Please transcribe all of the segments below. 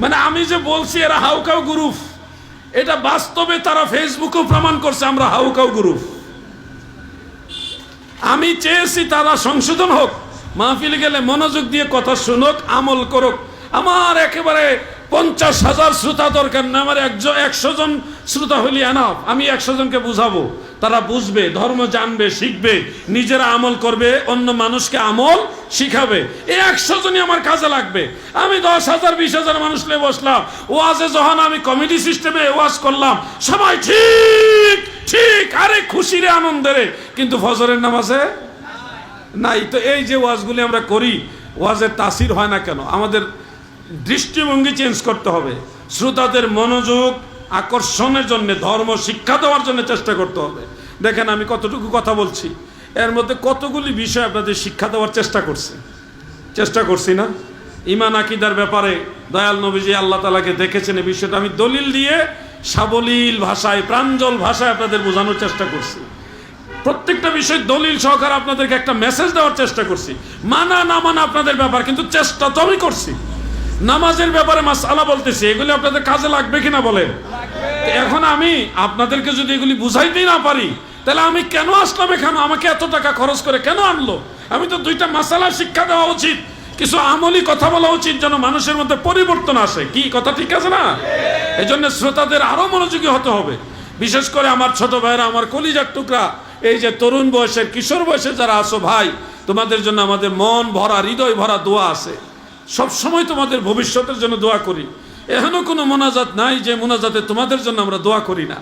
মানে আমি যে বলছি, এরা হাউকাউ গ্রুপ। এটা বাস্তবে তারা ফেসবুকেও প্রমাণ করছে, আমরা হাউকাউ গ্রুপ। আমি চেয়েছি তারা সংশোধন হোক, মাহফিল গেলে মনোযোগ দিয়ে কথা শুনুক, আমল করুক। আমার একেবারে পঞ্চাশ হাজার শ্রোতা দরকার না, আমার একজন একশো জন শ্রোতা হইলে এনাফ আমি একশো জনকে বুঝাবো। তারা বুঝবে, ধর্ম জানবে, শিখবে, নিজেরা আমল করবে, অন্য মানুষকে আমল শিখাবে। এই একশো জনই আমার কাজে লাগবে। আমি দশ হাজার, বিশ হাজার মানুষ নিয়ে বসলাম। ওয়াজে যখন আমি কমিটি সিস্টেমে ওয়াজ করলাম, সবাই ঠিক ঠিক, আরে খুশিরে আনন্দেরে কিন্তু ফজরের নামাজে নাই। তো এই যে ওয়াজগুলি আমরা করি, ওয়াজের তাসির হয় না কেন? আমাদের দৃষ্টিভঙ্গি চেঞ্জ করতে হবে। শ্রোতাদের মনোযোগ আকর্ষণের জন্য, ধর্ম, শিক্ষা দেওয়ার জন্য চেষ্টা করতে হবে। দেখেন, আমি কতটুকু কথা বলছি। এর মধ্যে কতগুলি বিষয় আপনাদের শিক্ষা দেওয়ার চেষ্টা করছি। চেষ্টা করছি না। ইমান আকিদার ব্যাপারে দয়াল নবীজি আল্লাহ তালাকে দেখেছেন এই বিষয়টা। আমি দলিল দিয়ে সাবলীল ভাষায়, প্রাঞ্জল ভাষায় আপনাদের বোঝানোর চেষ্টা করছি। প্রত্যেকটা বিষয় দলিল সহকারে আপনাদেরকে একটা মেসেজ দেওয়ার চেষ্টা করছি। মানা না মানা আপনাদের ব্যাপার, কিন্তু চেষ্টা তো আমি করছি। নামাজের ব্যাপারে মাসালা বলতেছি, এগুলি আপনাদের কাজে লাগবে কিনা বলেন? এখন আমি আপনাদেরকে যদি এগুলি বুঝাইতেই না পারি, তাহলে আমি কেন আসলাম এখানে? আমাকে এত টাকা খরচ করে কেন আনলো? আমি তো দুইটা মাসালা শিক্ষা দেওয়া উচিত, কিছু আমলি কথা বলা উচিত, যেন মানুষের মধ্যে পরিবর্তন আসে। কি, কথা ঠিক আছে না? এই জন্য শ্রোতাদের আরও মনোযোগী হতে হবে। বিশেষ করে আমার ছোট ভাইরা আমার কলিজার টুকরা, এই যে তরুণ বয়সের, কিশোর বয়সের যারা আসো ভাই, তোমাদের জন্য আমাদের মন ভরা, হৃদয় ভরা দোয়া আছে। সব সময় তোমাদের ভবিষ্যতের জন্য দোয়া করি। এখনও কোনো মোনাজাত নাই যে মোনাজাতে তোমাদের জন্য আমরা দোয়া করি না।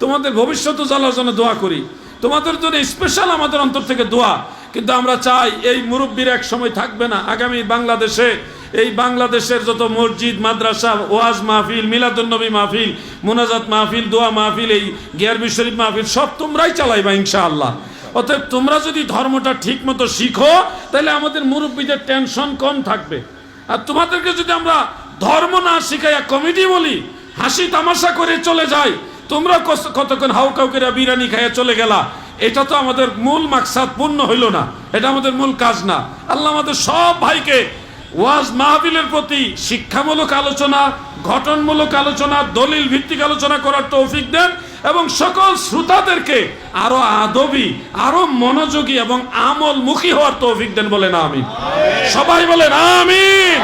তোমাদের ভবিষ্যৎ জ্বালার জন্য দোয়া করি। তোমাদের জন্য স্পেশাল আমাদের অন্তর থেকে দোয়া। কিন্তু আমরা চাই এই মুরব্বীর এক সময় থাকবে না। আগামী বাংলাদেশে, এই বাংলাদেশের যত মসজিদ, মাদ্রাসা, ওয়াজ মাহফিল, মিলাদুন্নবী মাহফিল, মোনাজাত মাহফিল, দোয়া মাহফিল, এই গিয়ারবি শরীফ মাহফিল, সব তোমরাই চালাইবা ইনশাআল্লাহ। অতএব তোমরা যদি ধর্মটা ঠিক মতো শিখো, তাহলে আমাদের মুরব্বীদের টেনশন কম থাকবে। আর তোমাদেরকে যদি আমরা ধর্ম না শিখাইয়া কমিটি বলি, হাসি তামাশা করে চলে যাই তোমরা কতক্ষণ হাউ করে বিরিয়ানি খাইয়া চলে গেলা। এটা তো আমাদের মূল মাকসাদ, পূর্ণ হইল না। এটা আমাদের মূল কাজ না। আল্লাহ আমাদের সব ভাইকে ওয়াজ মাহবিলের প্রতি শিক্ষামূলক আলোচনা ঘটনমূলক আলোচনা, দলিল ভিত্তিক আলোচনা করার তৌফিক দেন। এবং সকল শ্রোতাদেরকে আরও আদবি, আরও মনোযোগী এবং আমল মুখী হওয়ার তৌফিক দেন বলেন আমি সবাই বলেন, আমিন।